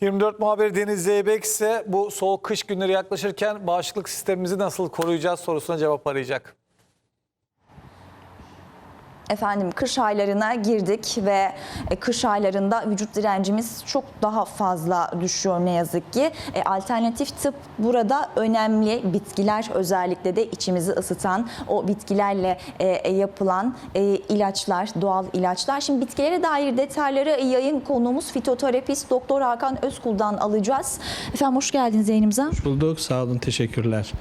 24 muhabiri Deniz Zeybek ise bu soğuk kış günleri yaklaşırken bağışıklık sistemimizi nasıl koruyacağız sorusuna cevap arayacak. Efendim kış aylarına girdik ve e, kış aylarında vücut direncimiz çok daha fazla düşüyor ne yazık ki. E, alternatif tıp burada önemli. Bitkiler özellikle de içimizi ısıtan o bitkilerle e, e, yapılan e, ilaçlar, doğal ilaçlar. Şimdi bitkilere dair detayları yayın konuğumuz fitoterapist Doktor Hakan Özkul'dan alacağız. Efendim hoş geldiniz yayınımıza. Hoş bulduk. Sağ olun. Teşekkürler.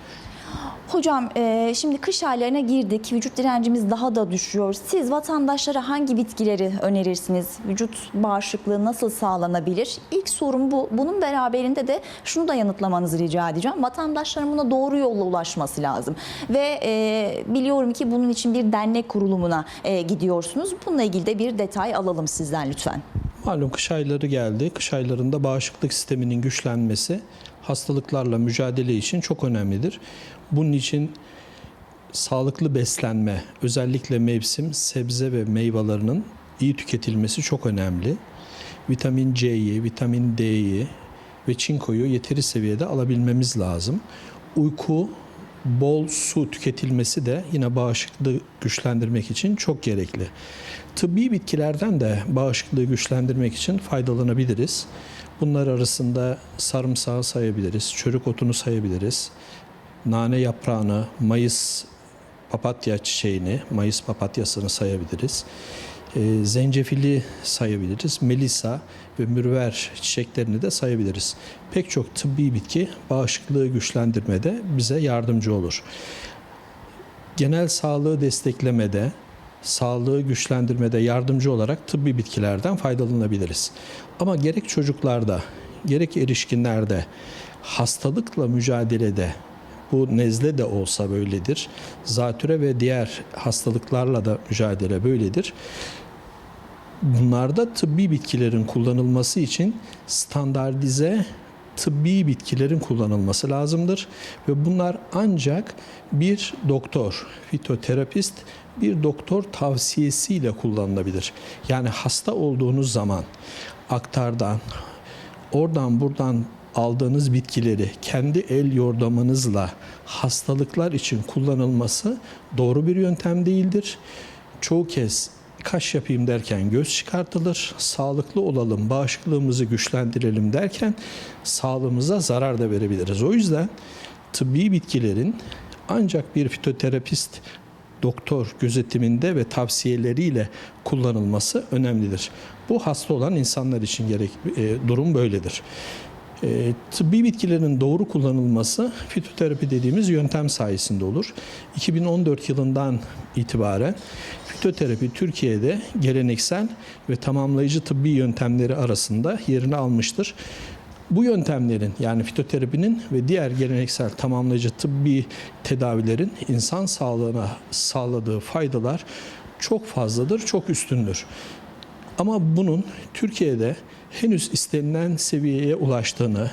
Hocam e, şimdi kış aylarına girdik. Vücut direncimiz daha da düşüyor. Siz vatandaşlara hangi bitkileri önerirsiniz? Vücut bağışıklığı nasıl sağlanabilir? İlk sorum bu. Bunun beraberinde de şunu da yanıtlamanızı rica edeceğim. Vatandaşların buna doğru yolla ulaşması lazım. Ve e, biliyorum ki bunun için bir dernek kurulumuna e, gidiyorsunuz. Bununla ilgili de bir detay alalım sizden lütfen. Malum kış ayları geldi. Kış aylarında bağışıklık sisteminin güçlenmesi hastalıklarla mücadele için çok önemlidir. Bunun için sağlıklı beslenme, özellikle mevsim sebze ve meyvelerinin iyi tüketilmesi çok önemli. Vitamin C'yi, vitamin D'yi ve çinkoyu yeteri seviyede alabilmemiz lazım. Uyku, bol su tüketilmesi de yine bağışıklığı güçlendirmek için çok gerekli. Tıbbi bitkilerden de bağışıklığı güçlendirmek için faydalanabiliriz. Bunlar arasında sarımsağı sayabiliriz, çörük otunu sayabiliriz, nane yaprağını, mayıs papatya çiçeğini, mayıs papatyasını sayabiliriz. E, zencefili sayabiliriz. Melisa ve mürver çiçeklerini de sayabiliriz. Pek çok tıbbi bitki bağışıklığı güçlendirmede bize yardımcı olur. Genel sağlığı desteklemede, sağlığı güçlendirmede yardımcı olarak tıbbi bitkilerden faydalanabiliriz. Ama gerek çocuklarda, gerek erişkinlerde hastalıkla mücadelede bu nezle de olsa böyledir. Zatüre ve diğer hastalıklarla da mücadele böyledir. Bunlarda tıbbi bitkilerin kullanılması için standartize tıbbi bitkilerin kullanılması lazımdır ve bunlar ancak bir doktor, fitoterapist bir doktor tavsiyesiyle kullanılabilir. Yani hasta olduğunuz zaman aktardan, oradan buradan aldığınız bitkileri kendi el yordamınızla hastalıklar için kullanılması doğru bir yöntem değildir. Çoğu kez kaş yapayım derken göz çıkartılır. Sağlıklı olalım, bağışıklığımızı güçlendirelim derken sağlığımıza zarar da verebiliriz. O yüzden tıbbi bitkilerin ancak bir fitoterapist doktor gözetiminde ve tavsiyeleriyle kullanılması önemlidir. Bu hasta olan insanlar için gerek e, durum böyledir. E, tıbbi bitkilerin doğru kullanılması fitoterapi dediğimiz yöntem sayesinde olur. 2014 yılından itibaren fitoterapi Türkiye'de geleneksel ve tamamlayıcı tıbbi yöntemleri arasında yerini almıştır. Bu yöntemlerin yani fitoterapinin ve diğer geleneksel tamamlayıcı tıbbi tedavilerin insan sağlığına sağladığı faydalar çok fazladır, çok üstündür. Ama bunun Türkiye'de henüz istenilen seviyeye ulaştığını,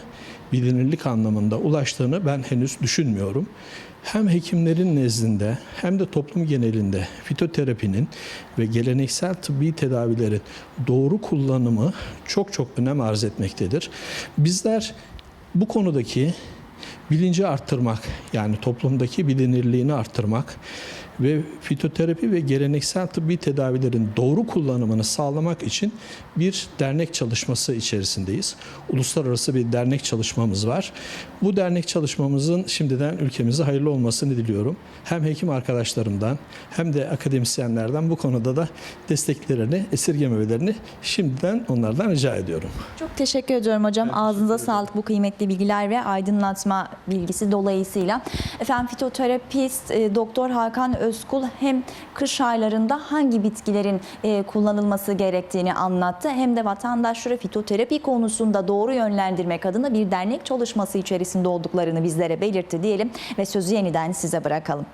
bilinirlik anlamında ulaştığını ben henüz düşünmüyorum. Hem hekimlerin nezdinde hem de toplum genelinde fitoterapinin ve geleneksel tıbbi tedavilerin doğru kullanımı çok çok önem arz etmektedir. Bizler bu konudaki bilinci arttırmak yani toplumdaki bilinirliğini arttırmak ve fitoterapi ve geleneksel tıbbi tedavilerin doğru kullanımını sağlamak için bir dernek çalışması içerisindeyiz. Uluslararası bir dernek çalışmamız var. Bu dernek çalışmamızın şimdiden ülkemize hayırlı olmasını diliyorum. Hem hekim arkadaşlarımdan hem de akademisyenlerden bu konuda da desteklerini, esirgemelerini şimdiden onlardan rica ediyorum. Çok teşekkür ediyorum hocam. Ağzınıza sağlık bu kıymetli bilgiler ve aydınlatma bilgisi dolayısıyla. Efendim fitoterapist e, Doktor Hakan Özkul hem kış aylarında hangi bitkilerin e, kullanılması gerektiğini anlattı hem de vatandaşları fitoterapi konusunda doğru yönlendirmek adına bir dernek çalışması içerisinde olduklarını bizlere belirtti diyelim ve sözü yeniden size bırakalım.